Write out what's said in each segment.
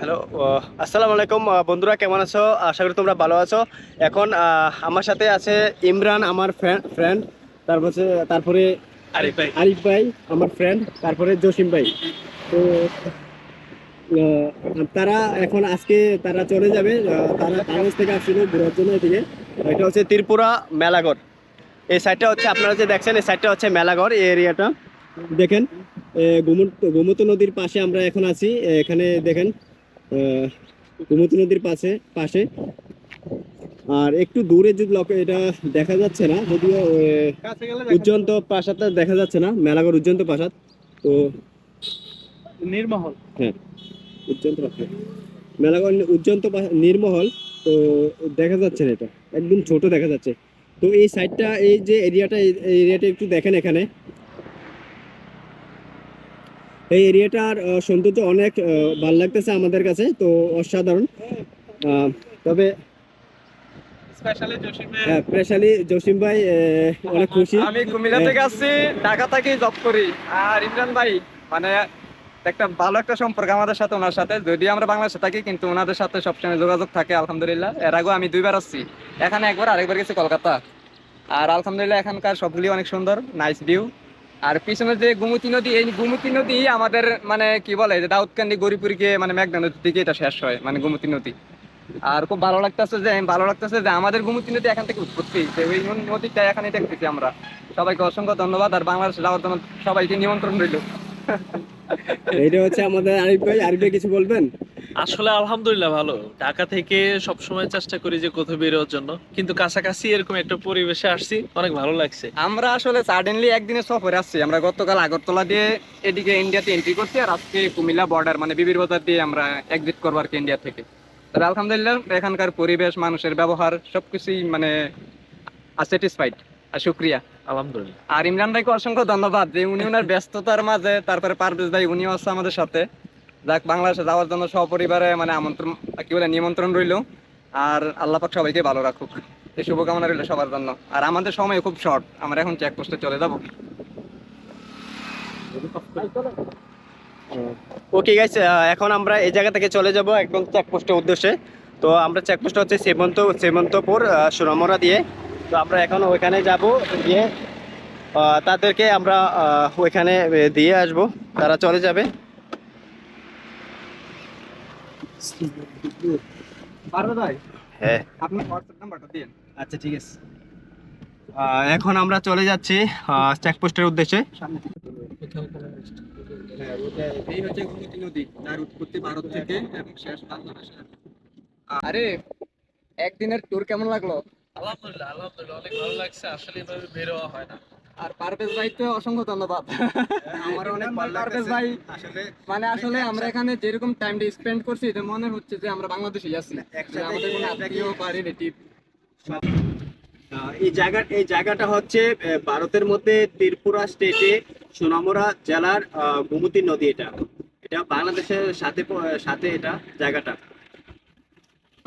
Hello আসসালামু আলাইকুম বন্ধুরা কেমন আছো? আশা করি তোমরা ভালো আছো। এখন আমার সাথে আছে ইমরান আমার ফ্রেন্ড তারপরে তারপরে আরিফ ভাই। আরিফ ভাই আমার ফ্রেন্ড তারপরে জসিম ভাই। তো তারা এখন আজকে তারা চলে যাবে তারা বাংলাদেশ থেকে আসছিল ঘোরার জন্য এদিকে। এটা হচ্ছে ত্রিপুরা মেলাগড় এই সাইডটা হচ্ছে আপনারা যে দেখছেন এই সাইডটা হচ্ছে মেলাগড় এই এরিয়াটা দেখেন গোমতী নদীর পাশে আমরা এখন আছি। এখানে দেখেন গোমতী নদীর পাশে পাশে। আর একটু দূরে যদি এটা দেখা যাচ্ছে না যদিও উজ্জন্ত প্রাসাদটা দেখা যাচ্ছে না মেলাগড় উজ্জন্ত প্রাসাদ। তো নির্মহল। হ্যাঁ উজ্জন্ত প্রাসাদ। মেলাগড় উজ্জন্ত নির্মহল তো দেখা যাচ্ছে না এটা। একদম ছোট দেখা যাচ্ছে। তো এই সাইডটা এই যে এরিয়াটা এই এরিয়াটা একটু দেখেন এখানে। এই এরিয়াটার সৌন্দর্য অনেক ভালো লাগতেছে আমাদের কাছে তো অসাধারণ। তবে স্পেশালি জসিম ভাই। অনেক খুশি। আমি কুমিল্লা থেকে আসছি ঢাকা থেকে জব করি। আর ইমরান ভাই মানে একটা ভালো একটা সম্পর্ক আমাদের সাথে ওনার সাথে। যদি আমরা বাংলাদেশে থাকি কিন্তু ওনাদের সাথে সবসময় যোগাযোগ থাকে আলহামদুলিল্লাহ। এর আগেও আমি দুইবার আসছি। এখানে একবার আরেকবার গেছি কলকাতা। আর আলহামদুলিল্লাহ এখানকার সবগুলি অনেক সুন্দর নাইস ভিউ আর পিছনে যে গুমতি নদী, এই গুমতি নদী আমাদের মানে কি বলে, যে দাউদকান্দি গরিপুর গিয়ে মানে মেঘনা নদীর দিকে এটা শেষ হয় মানে গুমতি নদী। আর খুব ভালো লাগতেছে যে, ভালো লাগতেছে যে আমাদের গুমতি নদী এখান থেকে উৎপত্তি, যে ওই নদীটা এখানে দেখতেছি আমরা। সবাইকে অসংখ্য ধন্যবাদ, আর বাংলাদেশ যাওয়ার জন্য সবাইকে নিমন্ত্রণ রইল। এইটা হচ্ছে আমাদের আরিফ ভাই। আরিফ ভাই কিছু বলবেন? আসলে আলহামদুলিল্লাহ ভালো। ঢাকা থেকে সবসময় চেষ্টা করি যে কোথাও বেরোর জন্য। কিন্তু কাছাকাছি এরকম একটা পরিবেশে আসছি অনেক ভালো লাগছে। আমরা আসলে সাডেনলি একদিনে সফরে আসছি। আমরা গতকাল আগরতলা দিয়ে এদিকে ইন্ডিয়াতে এন্ট্রি করছি আর আজকে কুমিল্লা বর্ডার মানে বিবির বাজার দিয়ে আমরা এক্সিট করব আর কি ইন্ডিয়া থেকে। তবে আলহামদুলিল্লাহ এখানকার পরিবেশ মানুষের ব্যবহার সবকিছুই মানে স্যাটিসফাইড আর শুক্রিয়া। আলহামদুলিল্লাহ। আর ইমরান ভাইকে অসংখ্য ধন্যবাদ যে উনি ওনার ব্যস্ততার মাঝে, তারপরে পারভেজ ভাই উনিও আছে আমাদের সাথে। যাক, বাংলাদেশে যাওয়ার জন্য সপরিবারে মানে আমন্ত্রণ, কি বলে, নিমন্ত্রণ রইল। আর আল্লাহ পাক সবাইকে ভালো রাখুক। এই শুভকামনা রইল সবার জন্য। আর আমাদের সময় খুব শর্ট আমরা এখন চেক পোস্টে চলে যাব। ওকে গাইস এখন আমরা এই জায়গা থেকে চলে যাব একদম চেকপোস্টের উদ্দেশ্যে। তো আমরা চেকপোস্ট হচ্ছে সেমন্ত সেমন্তপুর সুরমরা দিয়ে। তো আমরা এখন ওইখানে যাব গিয়ে তাদেরকে আমরা ওইখানে দিয়ে আসব। তারা চলে যাবে। হ্যাঁ। আপনি হোয়াটসঅ্যাপ নাম্বারটা দিন আচ্ছা ঠিক আছে। এখন আমরা চলে যাচ্ছি চেকপোস্টের উদ্দেশ্যে। এই হচ্ছে গোমতী নদী যার উৎপত্তি ভারত থেকে এবং শেষ বাংলাদেশে। আরে একদিনের ট্যুর কেমন লাগল? আলহামদুলিল্লাহ আলহামদুলিল্লাহ অনেক ভালো লাগছে। আসলে এভাবে বেরোয়া হয় না। আর পারভেজ ভাই তো অসংখ্য ধন্যবাদ। আমার অনেক ভালো পারভেজ ভাই আসলে মানে আসলে আমরা এখানে যেরকম টাইমটা স্পেন্ড করছি এটা মনে হচ্ছে যে আমরা বাংলাদেশে আছি। আমাদের কোনো আত্মীয় বা রিলেটিভ আহ, এই জায়গা এই জায়গাটা হচ্ছে আহ, ভারতের মধ্যে ত্রিপুরা স্টেটে সোনামুরা জেলার আহ, গোমতী নদী এটা। এটা বাংলাদেশের সাথে সাথে এটা জায়গাটা।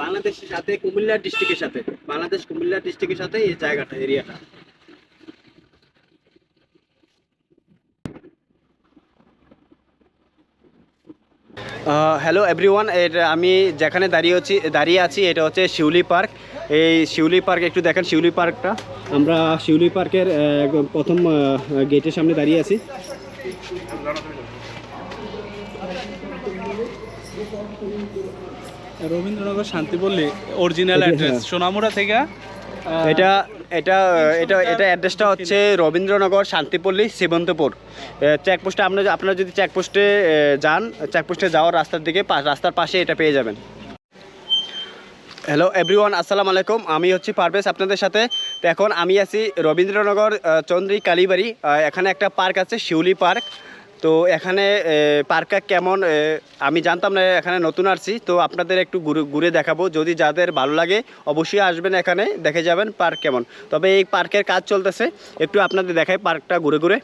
বাংলাদেশের সাথে, কুমিল্লা ডিস্ট্রিক্টের সাথে। বাংলাদেশ, কুমিল্লা ডিস্ট্রিক্টের সাথে এই জায়গাটা এরিয়াটা হ্যালো এভরিওয়ান এর আমি যেখানে দাঁড়িয়ে আছি দাঁড়িয়ে আছি, এটা হচ্ছে শিউলি পার্ক। এই শিউলি পার্ক, একটু দেখেন শিউলি পার্কটা। আমরা শিউলি পার্কের প্রথম গেটের সামনে দাঁড়িয়ে আছি। Rabindranagar Shantipalli original address. Sonamura থেকে এটা এটা এটা এটা অ্যাড্রেসটা হচ্ছে রবীন্দ্রনগর শান্তিপল্লী সীমন্তপুর চেকপোস্টে আপনার আপনারা যদি চেকপোস্টে যান চেকপোস্টে যাওয়ার রাস্তার দিকে রাস্তার পাশে এটা পেয়ে যাবেন। হ্যালো এভরিওয়ান আসসালামু আলাইকুম। আমি হচ্ছি পারভেজ আপনাদের সাথে। তো এখন আমি আছি রবীন্দ্রনগর চন্দ্রী কালীবাড়ি এখানে একটা পার্ক আছে শিউলি পার্ক। তো এখানে পার্কটা কেমন? আমি জানতাম না এখানে নতুন আসছি। তো আপনাদের একটু ঘুরে ঘুরে দেখাবো। যদি যাদের ভালো লাগে অবশ্যই আসবেন এখানে দেখে যাবেন পার্ক কেমন। তবে এই পার্কের কাজ চলতেছে। একটু আপনাদের দেখাই পার্কটা ঘুরে ঘুরে।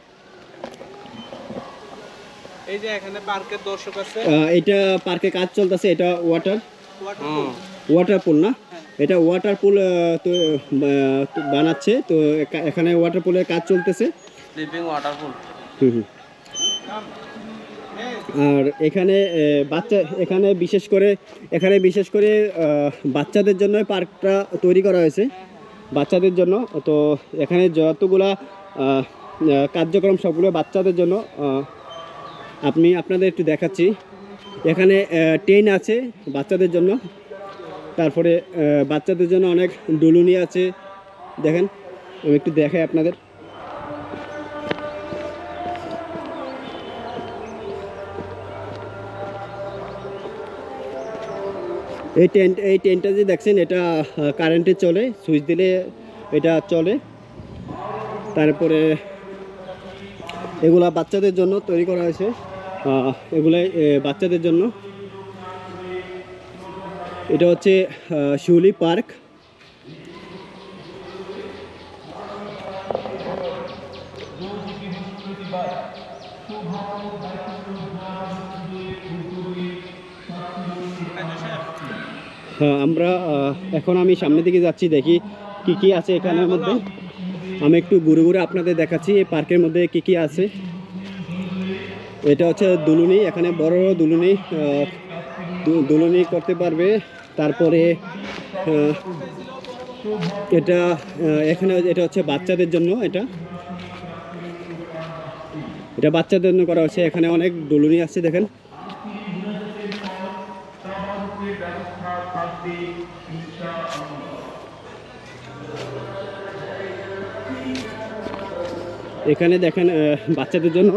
এই যে এখানে পার্কের দর্শক আছে। এটা পার্কে কাজ চলতেছে এটা ওয়াটার ওয়াটার পুল না? এটা ওয়াটার পুল তো বানাচ্ছে। তো এখানে ওয়াটার পুলের কাজ চলতেছে। স্লিপিং হুম হুম। আর এখানে বাচ্চা, এখানে বিশেষ করে, এখানে বিশেষ করে বাচ্চাদের জন্য পার্কটা তৈরি করা হয়েছে। বাচ্চাদের জন্য, তো এখানে যতগুলা কার্যক্রম সবগুলো বাচ্চাদের জন্য আপনি, আপনাদের একটু দেখাচ্ছি। এখানে ট্রেন আছে বাচ্চাদের জন্য। তারপরে বাচ্চাদের জন্য অনেক ডুলুনি আছে। দেখেন, আমি একটু দেখাই আপনাদের। এই টেন্ট এই টেন্টটা যে দেখছেন, এটা কারেন্টে চলে সুইচ দিলে এটা চলে। তারপরে এগুলা বাচ্চাদের জন্য তৈরি করা হয়েছে। এগুলাই এগুলা বাচ্চাদের জন্য। এটা হচ্ছে শিউলি পার্ক। আমরা এখন আমি সামনের দিকে যাচ্ছি, দেখি কি কি আছে এখানের মধ্যে। আমি একটু ঘুরে ঘুরে আপনাদের দেখাচ্ছি, এই পার্কের মধ্যে কি কি আছে। এটা হচ্ছে দুলুনি, এখানে বড় বড় দুলুনি দুলুনি করতে পারবে। তারপরে এটা এখানে এটা হচ্ছে বাচ্চাদের জন্য এটা। এটা বাচ্চাদের জন্য করা হচ্ছে এখানে অনেক দুলুনি আছে, দেখেন। এখানে দেখেন বাচ্চাদের জন্য।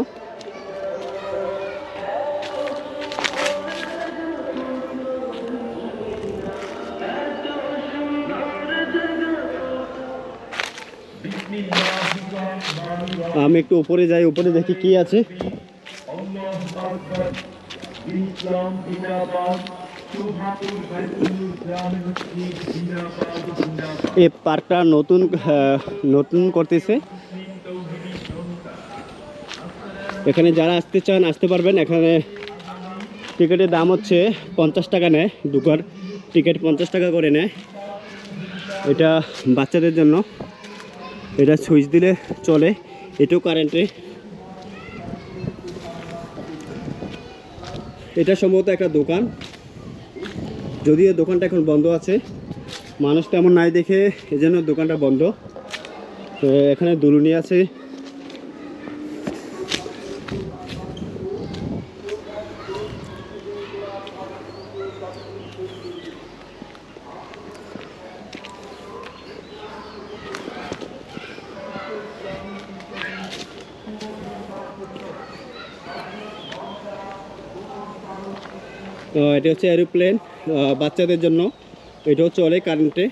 আমি একটু উপরে যাই, উপরে দেখি কি আছে। এই পার্কটা নতুন নতুন করতেছে। এখানে যারা আসতে চান, আসতে পারবেন। এখানে টিকিটের দাম হচ্ছে পঞ্চাশ টাকা নেয় দুকার টিকিট পঞ্চাশ টাকা করে নেয়। এটা বাচ্চাদের জন্য। এটা সুইচ দিলে চলে। এটাও কারেন্টে এটা সম্ভবত একটা দোকান। যদিও দোকানটা এখন বন্ধ আছে। মানুষ তেমন নাই দেখে, এজন্য দোকানটা বন্ধ। তো এখানে দুলুনি আছে। এটা হচ্ছে এরোপ্লেন বাচ্চাদের জন্য। এটাও চলে কারেন্টে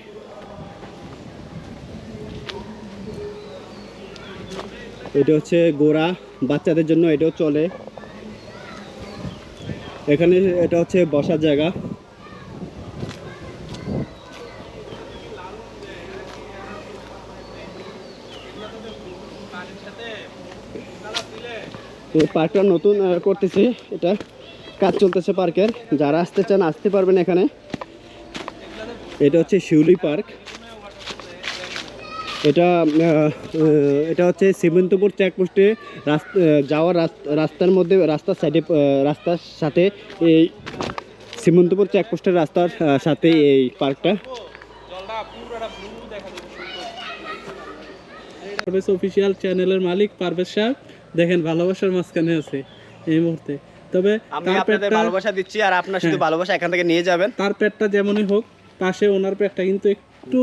এটা হচ্ছে গোড়া বাচ্চাদের জন্য এটাও চলে। এখানে এটা হচ্ছে বসার জায়গা। পার্কটা নতুন করতেছে এটা। কাজ চলতেছে পার্কের। যারা আসতে চান, আসতে পারবেন এখানে। এটা হচ্ছে শিউলি পার্ক। এটা এটা হচ্ছে সীমন্তপুর চেকপোস্টে রাস্তা যাওয়ার রাস- রাস্তার মধ্যে, রাস্তার সাইডে রাস্তার সাথে এই সীমন্তপুর চেকপোস্টের রাস্তার সাথে এই পার্কটা। অফিসিয়াল চ্যানেলের মালিক পারভেজ সাহেব। দেখেন, ভালোবাসার মাঝখানে আছে এই মুহূর্তে। তবে আমি আপনাদের ভালোবাসা দিচ্ছি আর আপনার শুধু হ্যাঁ। ভালোবাসা এখান থেকে নিয়ে যাবেন। তার পেটটা যেমনই হোক পাশে ওনার পেটটা কিন্তু একটু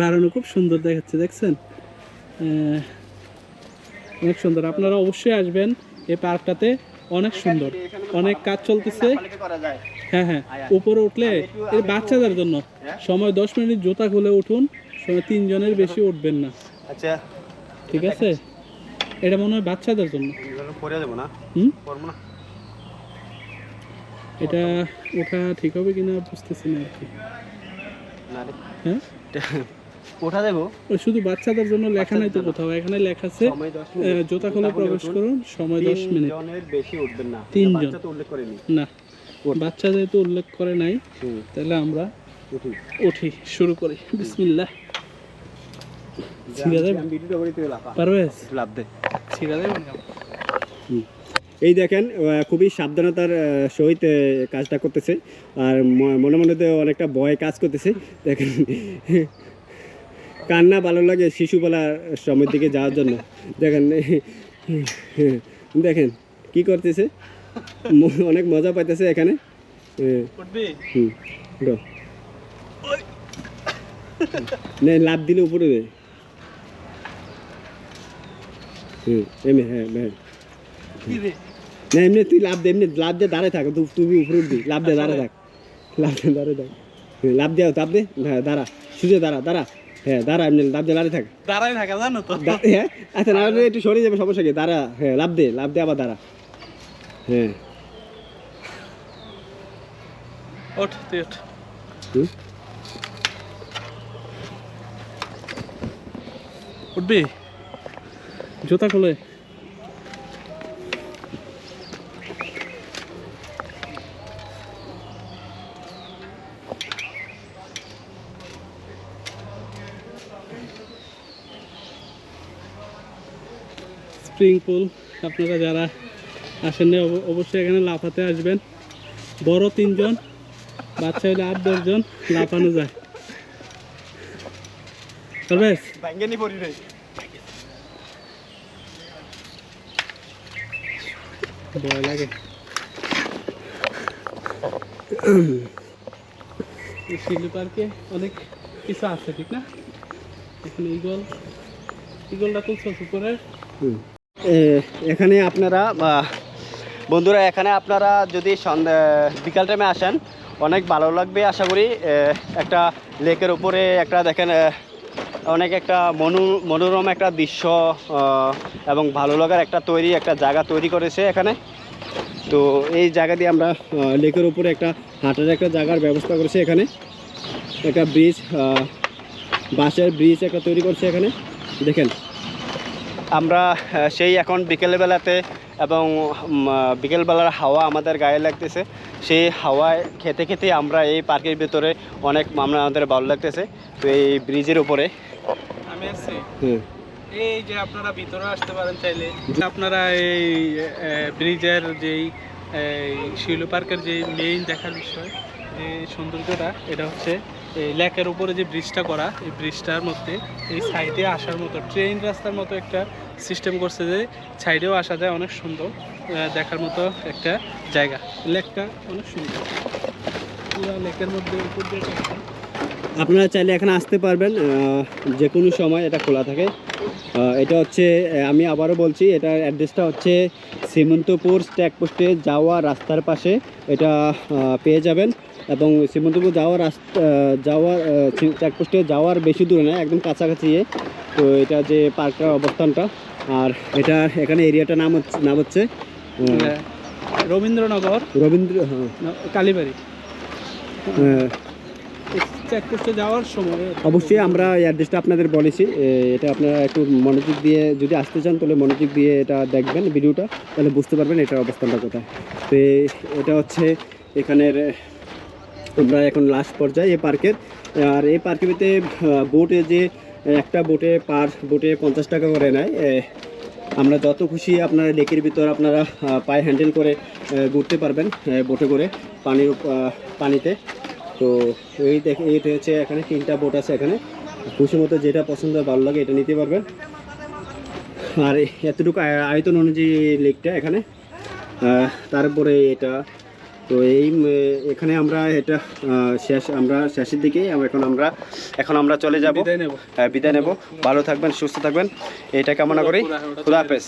বাড়ানো খুব সুন্দর দেখাচ্ছে দেখছেন? অনেক সুন্দর। আপনারা অবশ্যই আসবেন এই পার্কটাতে অনেক সুন্দর। অনেক কাজ চলতেছে। হ্যাঁ হ্যাঁ। উপরে উঠলে বাচ্চাদের জন্য। সময় দশ মিনিট জুতা খুলে উঠুন সময় তিনজনের বেশি উঠবেন না। আচ্ছা। ঠিক আছে? এটা মনে হয় বাচ্চাদের জন্য। পরে যাব না। হুম? করব না। এটা ওঠা ঠিক হবে কিনা বুঝতেছি না আর কি। না রে। হ্যাঁ? ওঠা দেবো। শুধু বাচ্চাদের জন্য লেখা নাই তো কোথাও এখানে লেখা আছে সময় দশ আহ, জুতা খুলে প্রবেশ করুন সময় দশ মিনিট। বেশি উঠবেন না। তিনজন। বাচ্চা উল্লেখ করেনি না। বাচ্চা যেহেতু উল্লেখ করে নাই তাহলে আমরা উঠি। শুরু করি। বিসমিল্লাহ। ছিঁড়ে ছিঁড়ে দেবেন এই দেখেন খুবই সাবধানতার সহিত কাজটা করতেছে। আর মনে মনে তো অনেকটা ভয় কাজ করতেছে। দেখেন কান্না ভালো লাগে শিশুবেলার সময়ের দিকে যাওয়ার জন্য। দেখেন দেখেন কি করতেছে। অনেক মজা পাইতেছে এখানে। হুম লাভ দিলে উপরে হুম এমনি হ্যাঁ হ্যাঁ। না এমনি তুই লাভ দে এমনি লাভ দিয়ে দাঁড়ায় থাক তুমি উপরে উঠবি লাভ দিয়ে দাঁড়ায় থাক। লাভ দিয়ে দাঁড়ায় থাক। হ্যাঁ, লাভ দিয়ে লাভ দে। হ্যাঁ দাঁড়া সুজে দাঁড়া দাঁড়া। হ্যাঁ দাঁড়া এমনি লাভ দিয়ে দাঁড়ায় থাক। দাঁড়াই থাকা জানো তো? হ্যাঁ? আচ্ছা না একটু সরে যাবে সমস্যা কি? দাঁড়া হ্যাঁ লাভ দে লাভ দে আবার দাঁড়া। হ্যাঁ। ওঠ তুই ওঠ। উঠবি? জুতা খুলে। স্প্রিং পুল আপনারা যারা আসেননি অব- অবশ্যই এখানে লাফাতে আসবেন। বড় তিনজন বাচ্চা হলে আট দশজন লাফানো যায়। ভয় লাগে। শিলু পার্কে অনেক কিছু আছে ঠিক না? এখানে ইগল ইগলটা তুলছো উপরে হুম। এখানে আপনারা বন্ধুরা, এখানে আপনারা যদি সন্ধ্যা, বিকাল টাইমে আসেন, অনেক ভালো লাগবে, আশা করি। একটা লেকের উপরে একটা দেখেন অনেক একটা মনো, মনোরম একটা দৃশ্য এবং ভালো লাগার একটা তৈরি, একটা জায়গা তৈরি করেছে এখানে। তো এই জায়গা দিয়ে আমরা লেকের উপরে একটা হাঁটার একটা জায়গার ব্যবস্থা করেছি এখানে। একটা ব্রিজ বাঁশের ব্রিজ একটা তৈরি করছে এখানে। দেখেন আমরা সেই এখন বিকেলবেলাতে এবং বিকেলবেলার হাওয়া আমাদের গায়ে লাগতেছে। সেই হাওয়ায় খেতে খেতে আমরা এই পার্কের ভিতরে অনেক আমরা আমাদের ভালো লাগতেছে। তো এই ব্রিজের উপরে। আমি আছি। হুম, এই যে আপনারা ভিতরে আসতে পারেন চাইলে আপনারা এই ব্রিজের যেই শিলু পার্কের যে মেইন দেখার বিষয় যে সৌন্দর্যটা, এটা হচ্ছে এই লেকের উপরে যে ব্রিজটা করা, এই ব্রিজটার মধ্যে এই সাইডে আসার মতো ট্রেন রাস্তার মতো একটা সিস্টেম করছে যে সাইডেও আসা যায়, অনেক সুন্দর দেখার মতো একটা জায়গা। লেকটা অনেক সুন্দর। পুরো লেকের মধ্যে উপর দিয়ে আপনারা চাইলে এখানে আসতে পারবেন যে কোনো সময় এটা খোলা থাকে। এটা হচ্ছে আমি আবারও বলছি, এটার অ্যাড্রেসটা হচ্ছে সীমন্তপুর পোস্টে যাওয়া রাস্তার পাশে। এটা পেয়ে যাবেন। এবং শ্রীমন্তপুর যাওয়ার রাস্তা যাওয়ার চেকপোস্টে যাওয়ার বেশি দূরে নয় একদম কাছাকাছি। তো এটা যে পার্কটার অবস্থানটা আর এটা এখানে এরিয়াটার নাম হচ্ছে নাম হচ্ছে রবীন্দ্রনগর। রবীন্দ্র হ্যাঁ, কালীবাড়ি। চেকপোস্টে যাওয়ার সময় অবশ্যই আমরা এই অ্যাড্রেসটা আপনাদের বলেছি। এটা আপনারা একটু মনোযোগ দিয়ে যদি আসতে চান তাহলে মনোযোগ দিয়ে এটা দেখবেন ভিডিওটা তাহলে বুঝতে পারবেন এটার অবস্থানটা কোথায়। তো এটা হচ্ছে এখানের আমরা এখন লাস্ট পর্যায়ে এই পার্কের আর এই পার্কের ভিতরে বোটে যে একটা বোটে পার বোটে পঞ্চাশ টাকা করে নেয়। আমরা যত খুশি আপনারা লেকের ভিতর আপনারা পায়ে হ্যান্ডেল করে ঘুরতে পারবেন বোটে করে পানির পানিতে। তো এই দেখে এইটা হচ্ছে এখানে তিনটা বোট আছে এখানে। খুশি মতো যেটা পছন্দ ভালো লাগে, এটা নিতে পারবেন। আর এতটুকু আয়- আয়তন অনুযায়ী লেকটা এখানে। তারপরে এটা তো এই এখানে আমরা এটা শেষ আমরা শেষের দিকেই এখন আমরা এখন আমরা চলে যাব। বিদায় নেব। বিদায় নেব। ভালো থাকবেন সুস্থ থাকবেন। এটা কামনা করি। খুদা হাফেজ।